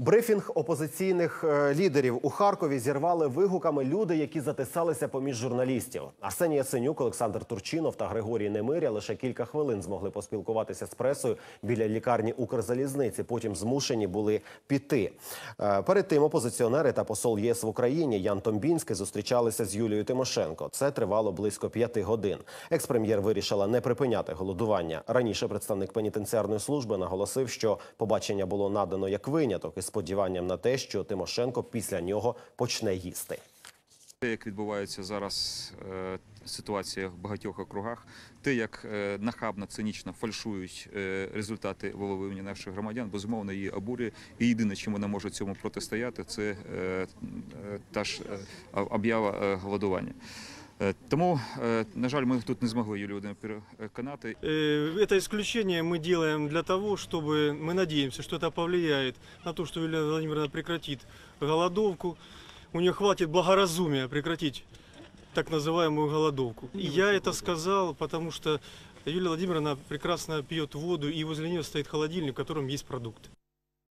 Брифінг опозиційних е, лідерів у Харкові зірвали вигуками люди, які затисалися поміж журналістів. Арсеній Яценюк, Олександр Турчинов та Григорій Немиря лише кілька хвилин змогли поспілкуватися з пресою біля лікарні Укрзалізниці. Потім змушені були піти. Е, Перед тим опозиціонери та посол ЄС в Україні Ян Томбінський зустрічалися з Юлією Тимошенко. Це тривало близько п'яти годин. Екс-прем'єр вирішила не припиняти голодування. Раніше представник пенітенціарної служби наголосив, що побачення було надано як виняток із сподіванням на те, що Тимошенко після нього почне їсти. Те, як відбувається зараз е, ситуація в багатьох округах, те, як е, нахабно, цинічно фальшують е, результати волевиявлення наших громадян, безумовно її обурює. І єдине, чим вона може цьому протистояти, це е, е, та ж е, об'ява е, голодування. Е, Тому, е, на жаль, ми тут не змогли Юлію Володимирівну переконати. Э, Это исключение мы делаем для того, чтобы мы надеемся, что это повлияет на то, что Юлия Владимировна прекратит голодовку. У нее хватит благоразумия прекратить так называемую голодовку. И я это сказал, потому что Юлия Владимировна прекрасно пьет воду, и возле нее стоит холодильник, в котором есть продукты.